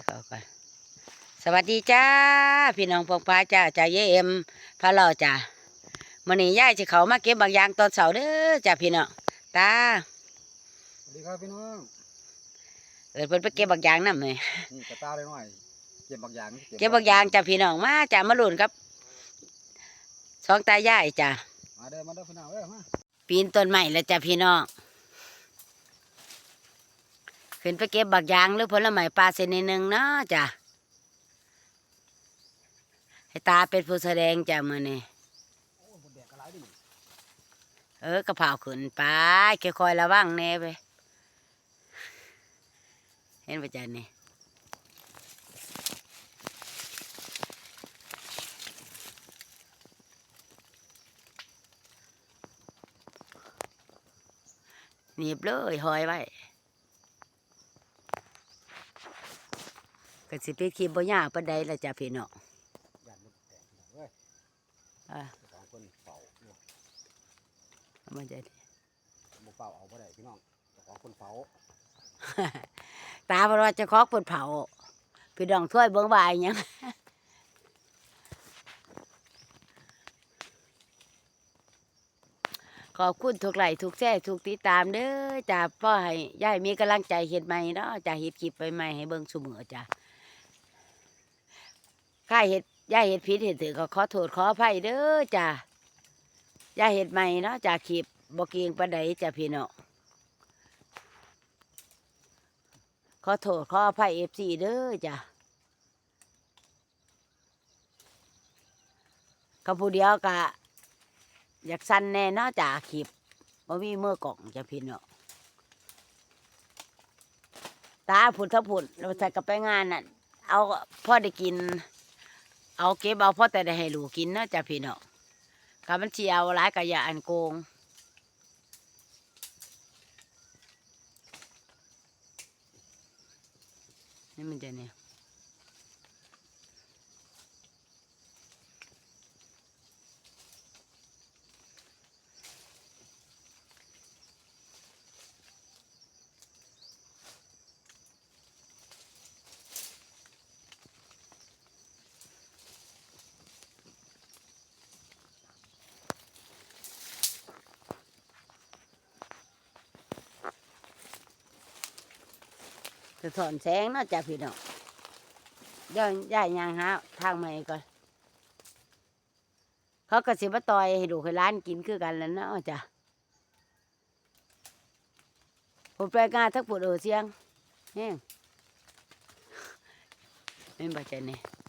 ยวเขาก่อนสวัสดีจ้า พี่น้องพงฟ้าจ้าจ่าเยเอ็มพะเลาะจ้ามื่อนี้ย่ายจะเขามาเก็บบางอย่างตอนเสาร์เด้อจ้าพี่น้องตาสวัสดีครับพี่น้องเออเพิ่นไปเก็บบางอย่างนำเลยนี่กระตาเลยหน่อยเก็บบางอย่างเก็บบางอย่างจ้าพี่น้องมาจ้ามาลุ้นครับสองตายายจ้ามาเด้อมาเด้อพี่น้องเด้อมาปีนต้นไม้แล้วจ้าพี่น้อง ขึ้นไปเก็บบางอย่างหรือผลไม้ปลาเส้นนิดนึงเนาะจ้าให้ตาเป็นผู้แสดงจ้ามื่อนี้โอ้ยเออกระเพราขึ้นไปค่อยๆระวังแน่ไปเห็นปะจ๊ะนี่หนีบเลยหอยไว้ ก็สิไปคีบบ่ยากปานใดละจ้ะพี่น้องยันบนแดดพี่น้องเอ้ยอะสองคนเป่าอยู่เอามาจ้ะนี่บ่เป่าเอาบ่ได้พี่น้องเจ้าของคนเป่าตาเพราะว่าเจะคอกเปิดเผา พี่น้องช่วยเบิ่งบายหยัง ขอบคุณทุกไลค์ทุกแช่ทุกติดตามเด้อจ้าพ่อให้ยายมีกำลังใจเห็นใหม่เนาะจ้าเห็ดคลิปไปใหม่ให้เบิ่งเสมอจ้า ข้าเห็ดยาเห็ดผิดเห็ดถือก็ขอโทษขออภัยเด้อจ้ายาเห็ดใหม่เนาะจ้าคลิปบ่เกียงปานใดจ้าพี่น้องขอโทษขออภัยเอฟซีเด้อจ้าก็ผู้เดียวกะอยากสั้นแน่เนาะจ่าขีบบ่มีเมื่อกล่องจะพินเนาะตาผุดถ้าผุดเราใส่กับไปงานน่ะเอาพ่อได้กิน เอาเก็บเอาพ่อแต่ได้ให้ลูกกินนะจะพี่เนาะกับมันเชียวร้ายกะยาอันโกงนี่มันจะเนี่ย สะถอนแสงเนาะจ้ะพี่น้องย่อยย่ายยางหาทางใหม่ก่อนเขาก็สิมาต่อยให้ดูให้ร้านกินคือกันแล้วเนาะจ้ะผมไปงานทักปวดเออเสียงแห้ยเป็นปัจจเนี่ย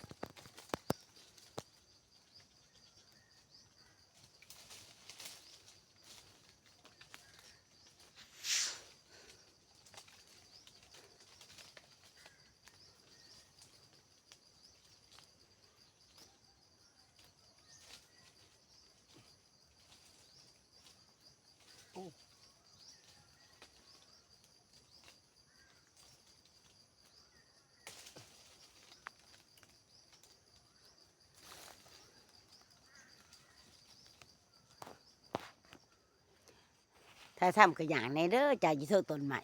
ถ้าทำก็อย่างในเด้อจะยิ่เท่าต้นใหม่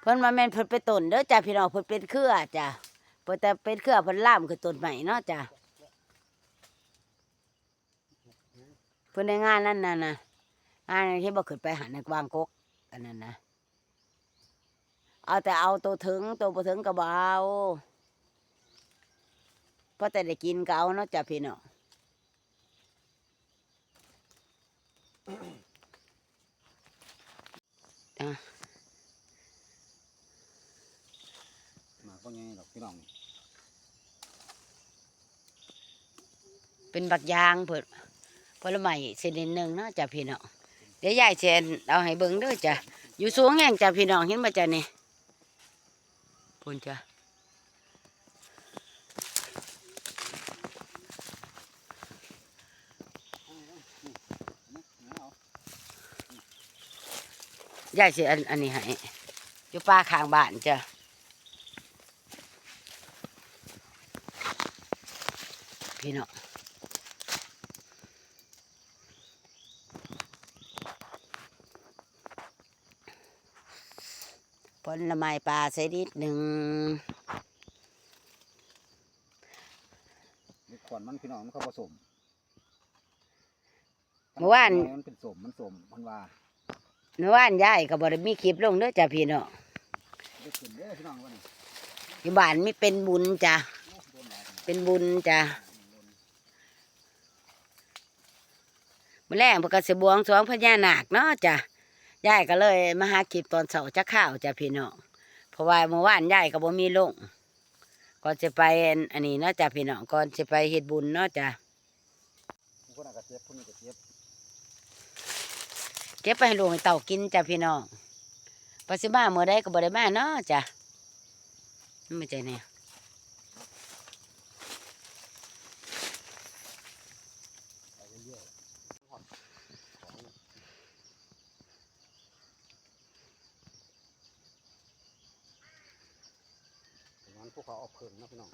เพิ่นมาแม่นเพิ่นไปต้นเด้อจ้ะพี่น้องเพิ่นเป็นเครือจ้ะเพิ่นแต่เป็นเครือเพิ่นล่ามคือต้นใหม่เนาะจ้ะเพิ่นในงานนั่นน่ะนะงานที่บ่ขึ้นไปหาในกวางกกอันนั้นนะเอาแต่เอาตัวถึงตัวบ่ถึงก็บ่เอา พราะแต่ได้กินก็เอาเนาะจ้ะพี่น้องอะมาก็ไงดอกพี่น้องเป็นบักยางเพิ่นผลไม้ชนิดหนึ่งเนาะจ้ะพี่น้องเดี๋ยวยายเชนเอาให้เบิ่งเด้อจ้ะอยู่สูงแห่งจ้ะพี่น้องเห็นบ่จ้ะนี่พุ่นจ้ะ ยายสิอันอันนี้ให้อยู่ป้าข้างบ้านจ้ะพี่น้องผลไม้ปลาใส่นิดหนึ่งขวนมันพี่น้องมันเข้าผสม เมื่อวาน มันเป็นสมมันสมมันว่าเมื่อวานยายก็บ่ได้มีคลิปลงเด้อจ้ะพี่น้องได้ขึ้นเด้อพี่น้องวันนี้อยู่บ้านมีเป็นบุญจ้ะโอ้โดนหลายขนาดเป็นบุญจ้ะมื้อแรกเพิ่นก็สิบวงสรวงพญานาคเนาะจ้ะยายก็เลยมาหาคลิปตอนเช้าจะข้าวจ้ะพี่น้องเพราะว่าเมื่อวานยายก็บ่มีลงก่อนจะไปอันนี้เนาะจ้ะพี่น้องก่อนจะไปเฮ็ดบุญเนาะจ้ะ ผู้คนอาจจะเจ็บคนนี้ก็เจ็บเก็บไปให้ลูกให้เต่ากินจ้ะพี่น้องปัสสิมาเมื่อใดก็บ่ได้มาเนาะจ้ะไม่ใจเนี่ยงั้นพวกเขาเอาเพิ่งนะพี่น้อง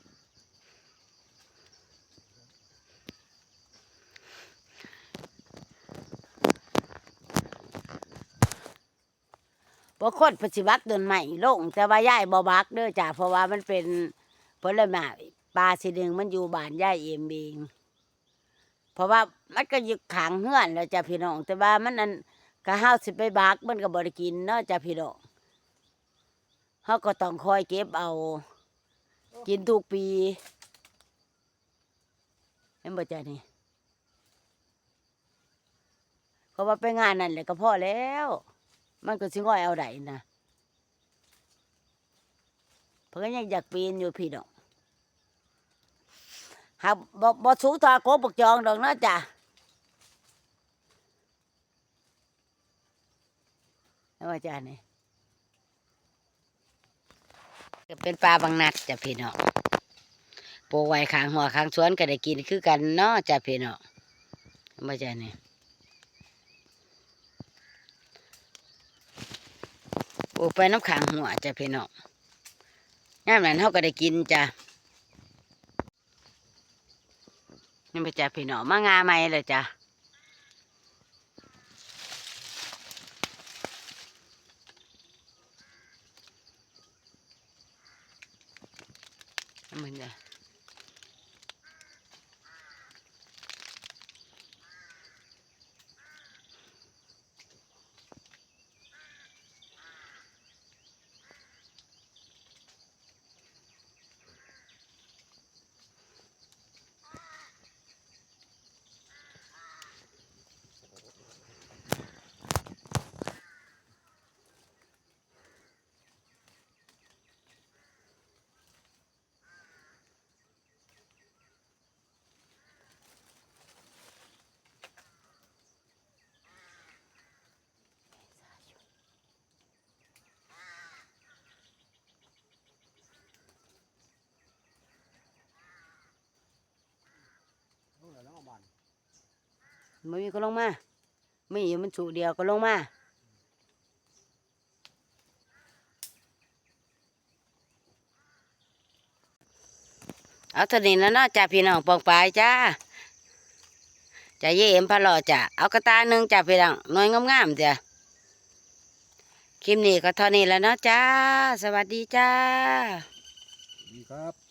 บ่คนปฏิบัติต้นใหม่ลงแต่ว่าย่ายบ่บักเด้อจ้ะเพราะว่ามันเป็นผลไม้ปลาสีหนึ่งมันอยู่บ้านย่ายเอ็มเองเพราะว่ามันก็อยู่ขางเฮือนแล้วจ้ะพี่น้อง แต่ว่ามันนั่นก็เฮาสิไปบักมันก็บ่ได้กินเนาะจ้ะพี่น้องเฮาก็ต้องคอยเก็บเอา กินทุกปีเห็นบ่จ้ะนี่เพราะว่าไปงานนั่นแหละก็พอแล้ว มันก็สิง่อยเอาได้นะเพิ่นก็ยังอยากปีนอยู่พี่น้องหากบ่บ่สูงทอโกบกจองดอกนะจ้ะแล้วว่าจ้านี่ก็เป็นปลาบางนัดจ้ะพี่น้องปลูกไว้ข้างหัวข้างสวนก็ได้กินคือกันเนาะจ้ะพี่น้องแล้วว่าจ้านี่ ลูกไปน้ำขางหัวจ้ะพี่น้องงามนั้นเขาก็ได้กินจ้ะนี่ไปจ้ะพี่น้องมางาใหม่เลยจ้ะนี่มันจ้ะ นู่นแหละน้องเอาบ้าน ไม่มีก็ลงมาไม่อยู่มันสูเดียวก็ลงมาเอาเท่านี้แล้วเนาะจ้ะพี่น้องปองปลายจ้าจะเยี่ยมพะหลอจ้ะเอากระตาหนึ่งจ้ะพี่น้องน่วยงามๆจ้ะคลิปนี้ก็เท่านี้แล้วเนาะจ้า สวัสดีจ้าดีครับ